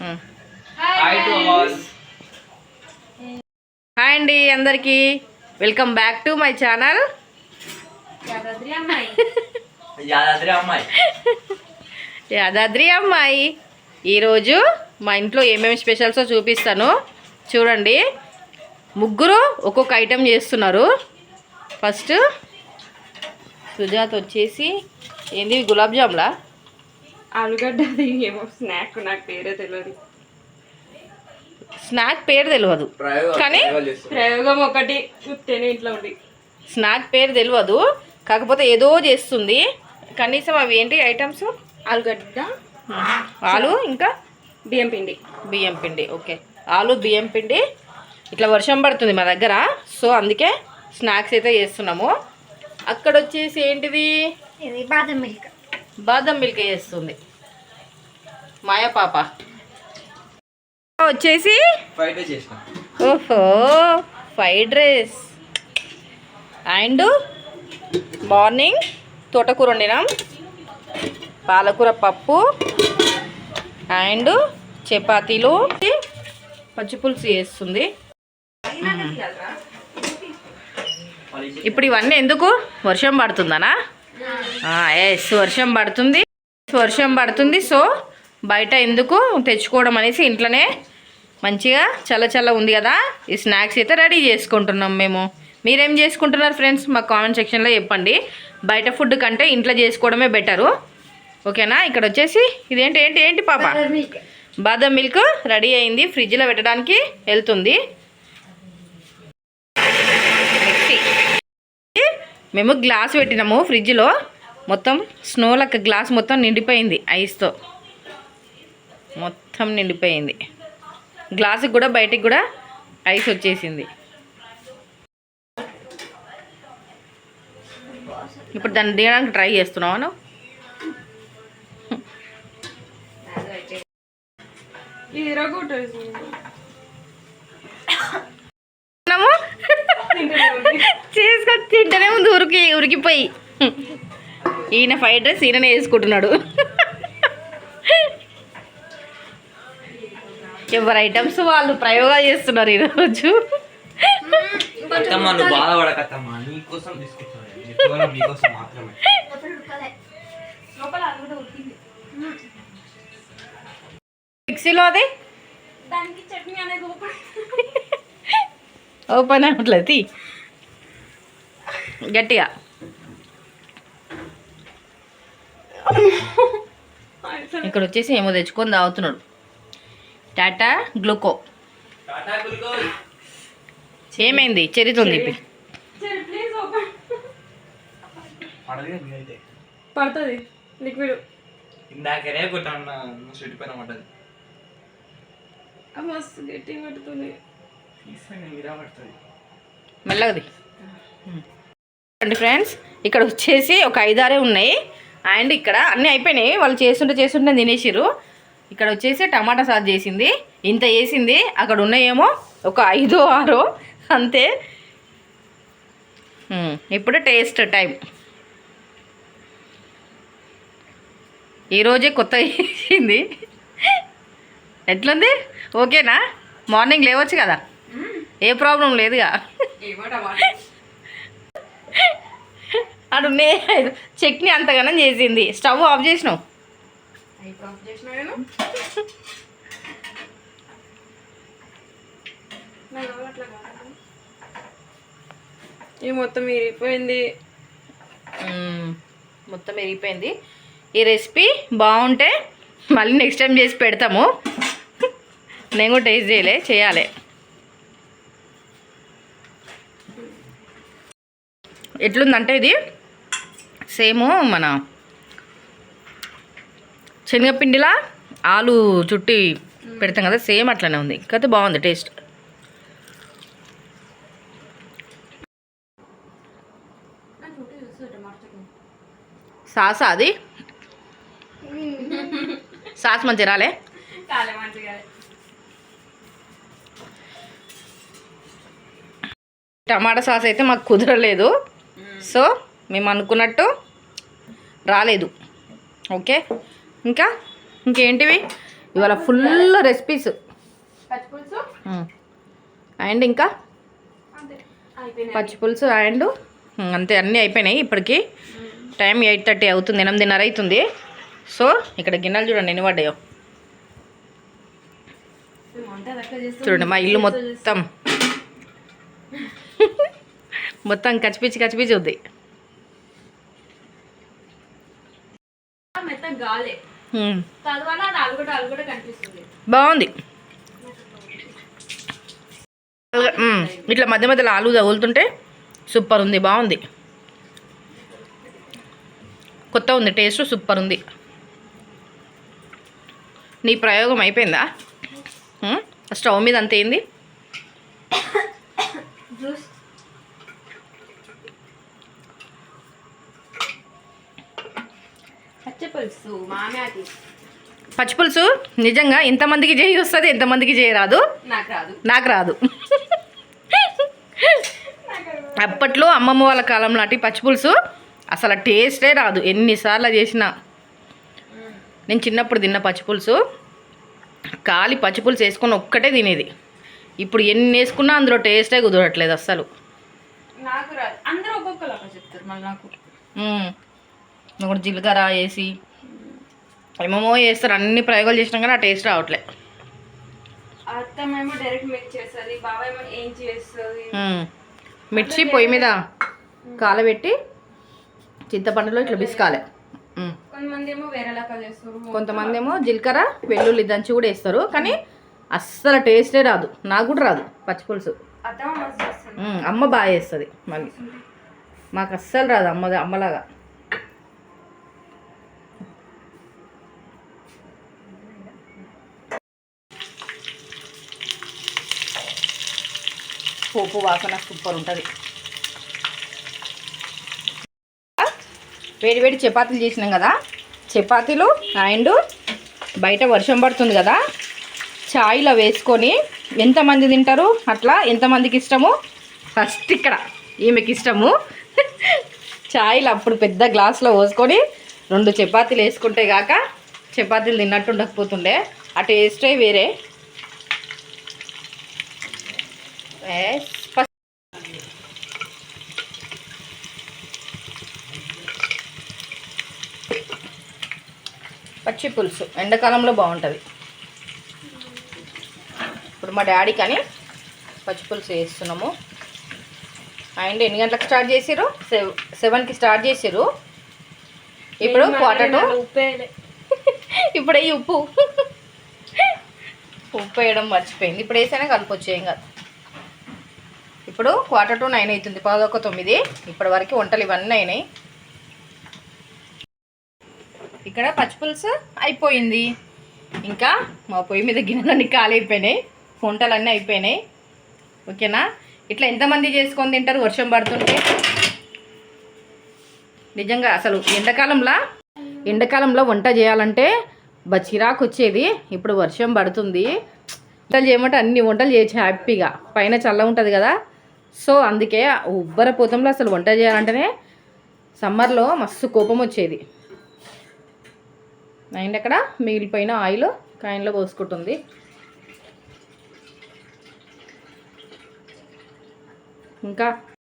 Hi to all hi అండి అందరికీ. Welcome back to my channel Yadadri అమ్మాయి. యాదాద్రి అమ్మాయి. ఈరోజు మా ఇంట్లో ఏమేమి స్పెషల్సో చూపిస్తాను. చూడండి. ముగ్గురు ఒక్కొక్క ఐటెం చేస్తున్నారు. ఫస్ట్ సుజాత్ వచ్చేసి ఏంది? గులాబ్ జామ్లా? ఆలుగడ్డ అది ఏమో స్నాక్ నాకు పేరే తెలియదు స్నాక్ పేరు తెలియదు కానీ ప్రయోగం ఒకటి చూస్తేనే ఇంట్లో ఉంది. స్నాక్ పేరు తెలియదు కాకపోతే ఏదో చేస్తుంది. కనీసం అవి ఏంటి ఐటమ్స్ ఆలుగడ్డ ఆలు ఇంకా? బియ్యం పిండి. బియ్యం పిండి ఓకే. ఆలు బియ్యం పిండి. ఇట్లా వర్షం పడుతుంది మా దగ్గర. సో అందుకే స్నాక్స్ అయితే చేస్తున్నాము. అక్కడ వచ్చేసి ఏంటిది? ఇది బాదం మిల్క్. బాదం మిల్క్ చేస్తుంది మాయా పాప. వచ్చేసి? ఓహో ఫ్రైడ్ రైస్. అండ్ మార్నింగ్ తోటకూర వండినాం. పాలకూర పప్పు. అండ్ చపాతీలు. పచ్చిపులుసు చేస్తుంది. ఇప్పుడు ఇవన్నీ ఎందుకు? వర్షం పడుతుందనా? ఎస్ వర్షం పడుతుంది. వర్షం పడుతుంది. సో బయట ఎందుకు తెచ్చుకోవడం అనేసి ఇంట్లోనే మంచిగా చల్ల చల్ల ఉంది కదా. ఈ స్నాక్స్ అయితే రెడీ చేసుకుంటున్నాం మేము. మీరేం చేసుకుంటున్నారు ఫ్రెండ్స్? మా కామెంట్ సెక్షన్లో చెప్పండి. బయట ఫుడ్ కంటే ఇంట్లో చేసుకోవడమే బెటరు. ఓకేనా? ఇక్కడ వచ్చేసి ఇదేంటి ఏంటి ఏంటి పాప? బాదం మిల్క్ రెడీ అయింది. ఫ్రిడ్జ్లో పెట్టడానికి వెళ్తుంది మిక్సీ మేము గ్లాస్ పెట్టినాము ఫ్రిడ్జ్లో. మొత్తం స్నో లెక్క గ్లాస్ మొత్తం నిండిపోయింది ఐస్తో. మొత్తం నిండిపోయింది. గ్లాసుకి కూడా బయటికి కూడా ఐస్ వచ్చేసింది. ఇప్పుడు దాన్ని దిగడానికి ట్రై చేస్తున్నావు నువ్వు? ఇది రొగొట్టేసి తిన్నాము చేసుకొని తింటేనే ముందు ఉరికిపోయి ఈయన ఫ్రైడ్ రైస్ ఈయననే వేసుకుంటున్నాడు ఎవరు ఐటమ్స్ వాళ్ళు ప్రయోగాలు చేస్తున్నారు ఈరోజు? మిక్సీలో అది? దానికి చట్నీ అనేది ఓపెన్. ఓపెన్ అవ్వట్లేదు. గట్టిగా. ఇక్కడ వచ్చేసి ఏమో తెచ్చుకొని తాగుతున్నాడు. టాటా గ్లూకో. ఏమైంది? చెరితుంది ఇప్పి సరే ప్లీజ్ ఓపెన్. పడదు మీరైతే పడుతుంది. లిక్విడ్. ఇందాకనే కొట్టాను చెట్టు పైన పడ్డది. మస్తు గట్టి పడుతుంది. తీసాను మీరా పడుతుంది. మెల్లగది. ఫ్రెండ్స్ ఇక్కడ వచ్చేసి ఒక ఐదారే ఉన్నాయి. అండ్ ఇక్కడ అన్నీ అయిపోయినాయి. వాళ్ళు చేస్తుంటే చేస్తుంటే తినేసిర్రు. ఇక్కడ వచ్చేసి టమాటా సాస్ చేసింది. ఇంత వేసింది అక్కడ ఉన్నాయేమో ఒక ఐదో ఆరో అంతే. ఇప్పుడు టేస్ట్ టైం. ఈరోజే కొత్త వేసింది ఎట్లుంది? ఓకేనా? మార్నింగ్ లేవచ్చు కదా? ఏ ప్రాబ్లం లేదుగా? ఏమో టమాటా అడు నే చట్నీ అంతగానం చేసింది. స్టవ్ ఆఫ్ చేసినావు. ఇది మొత్తం విరిగిపోయింది మ్మ్. మొత్తం ఎరిగిపోయింది ఈ రెసిపీ బాగుంటే మళ్ళీ నెక్స్ట్ టైం చేసి పెడతాము. నేను కూడా టేస్ట్ చేయలే చేయాలి. ఎట్లుందంటే ఇది? సేమ్ మన శనగపిండిలా ఆలు చుట్టి పెడతాం కదా సేమ్ అట్లనే ఉంది. కాకపోతే బాగుంది టేస్ట్. సాసా అది? సాస్ మంచిగా రాలే? టమాటా సాస్ అయితే మాకు కుదరలేదు. సో మేము అనుకున్నట్టు రాలేదు. ఓకే? ఇంకా? ఇంకేంటివి? ఇవాళ ఫుల్ రెసిపీస్ పచ్చిపులుసు? అండ్ ఇంకా? అంతే. అయిపోయినాయి. పచ్చి పులుసు అండ్ అంతే అన్నీ అయిపోయినాయి ఇప్పటికి. టైం ఎయిట్ థర్టీ అవుతుంది ఎనిమిదిన్నర అవుతుంది. సో ఇక్కడ గిన్నెలు చూడండి ఎన్ని పడ్డాయో. చూడండి మా ఇల్లు మొత్తం. మొత్తం కచ్చిపిచ్చి కచ్చిపిచ్చి ఉంది మెత్త గాలే. అది కనిపిస్తుంది. బాగుంది. ఇట్లా మధ్య మధ్యలో ఆలు తగులుతుంటే సూపర్ ఉంది బాగుంది. కొత్త ఉంది టేస్ట్ సూపర్ ఉంది. నీ ప్రయోగం అయిపోయిందా? స్టవ్ మీద అంత ఏంది? జ్యూస్. పచ్చిపులుసు మామ్యాకి పచ్చిపులుసు నిజంగా ఇంతమందికి చేయి వస్తుంది ఎంతమందికి చేయరాదు నాకు రాదు. నాకు రాదు. అప్పట్లో అమ్మమ్మ వాళ్ళ కాలం నాటి పచ్చిపులుసు అసలు టేస్టే రాదు. ఎన్నిసార్లు చేసినా. నేను చిన్నప్పుడు తిన్న పచ్చిపులుసు కాలి పచ్చిపులుసు వేసుకొని ఒక్కటే తినేది. ఇప్పుడు ఎన్ని వేసుకున్నా అందులో టేస్టే కుదరట్లేదు అస్సలు. నాకు రాదు. అందరూ ఒక్కొక్కలాగా చెప్తారు మళ్ళీ నాకు. జీలకర్ర వేసి ఏమేమో వేస్తారు అన్ని ప్రయోగాలు చేసినా కానీ ఆ టేస్ట్ రావట్లే. అత్తమేమో డైరెక్ట్ మిక్స్ చేస్తుంది బాబాయ్ ఏమో ఏం చేస్తుంది. మ్మ్. మిర్చి పొయ్యి మీద కాలబెట్టి చింతపండులో ఇట్లా బిస్కాలే. కొంతమంది ఏమో వేరేలాగా చేస్తారు. కొంతమంది ఏమో జీలకర్ర వెల్లుల్లి దంచి కూడా వేస్తారు. కానీ అస్సలు టేస్టే రాదు. నాకు కూడా రాదు పచ్చిపులుసు. అమ్మ బాగా చేస్తుంది. మళ్ళీ. మాకు అస్సలు రాదు అమ్మ అమ్మలాగా. పోపు వాసన సూపర్ ఉంటుంది. వేడి వేడి చపాతీలు చేసినాం కదా చపాతీలు అండ్ బయట వర్షం పడుతుంది కదా చాయ్లో వేసుకొని ఎంతమంది తింటారు అట్లా ఎంతమందికి ఇష్టము? ఫస్ట్ ఇక్కడ ఈమెకి ఇష్టము. చాయ్లో అప్పుడు పెద్ద గ్లాస్లో పోసుకొని రెండు చపాతీలు వేసుకుంటే కాక చపాతీలు తిన్నట్టు ఉండకపోతుండే. ఆ టేస్టే వేరే. ఫస్ట్ పచ్చి పులుసు. ఎండాకాలంలో బాగుంటుంది. ఇప్పుడు మా డాడీ కానీ పచ్చి పులుసు వేస్తున్నాము అండ్ ఎన్ని గంటలకు స్టార్ట్ చేసిరు సెవ్ సెవెన్కి స్టార్ట్ చేసిరు ఇప్పుడు క్వార్టర్ టు. ఇప్పుడు ఈ ఉప్పు. ఉప్పు వేయడం మర్చిపోయింది. ఇప్పుడు వేసైనా కలపొచ్చు ఏం కాదు. ఇప్పుడు క్వార్టర్ టు నైన్ అవుతుంది పదొక తొమ్మిది. ఇప్పటి వరకు వంటలు ఇవన్నీ అయినాయి. ఇక్కడ పచ్చిపులుసు అయిపోయింది. ఇంకా మా పొయ్యి మీద గిన్నెలన్నీ ఖాళీ అయిపోయినాయి. వంటలన్నీ అయిపోయినాయి. ఓకేనా? ఇట్లా ఎంతమంది చేసుకొని తింటారు వర్షం పడుతుంటే? నిజంగా అసలు ఎండాకాలంలో ఎండాకాలంలో వంట చేయాలంటే బ చిరాకు వచ్చేది ఇప్పుడు వర్షం పడుతుంది. వంటలు చేయమంటే అన్ని వంటలు చేయొచ్చు హ్యాపీగా. పైన చల్ల ఉంటుంది కదా. సో అందుకే ఉబ్బర పోతంలో అసలు వంట చేయాలంటేనే సమ్మర్లో మస్తు కోపం వచ్చేది. అండ్ అక్కడ మిగిలిపోయిన ఆయిల్ కాయిన్లో పోసుకుంటుంది. ఇంకా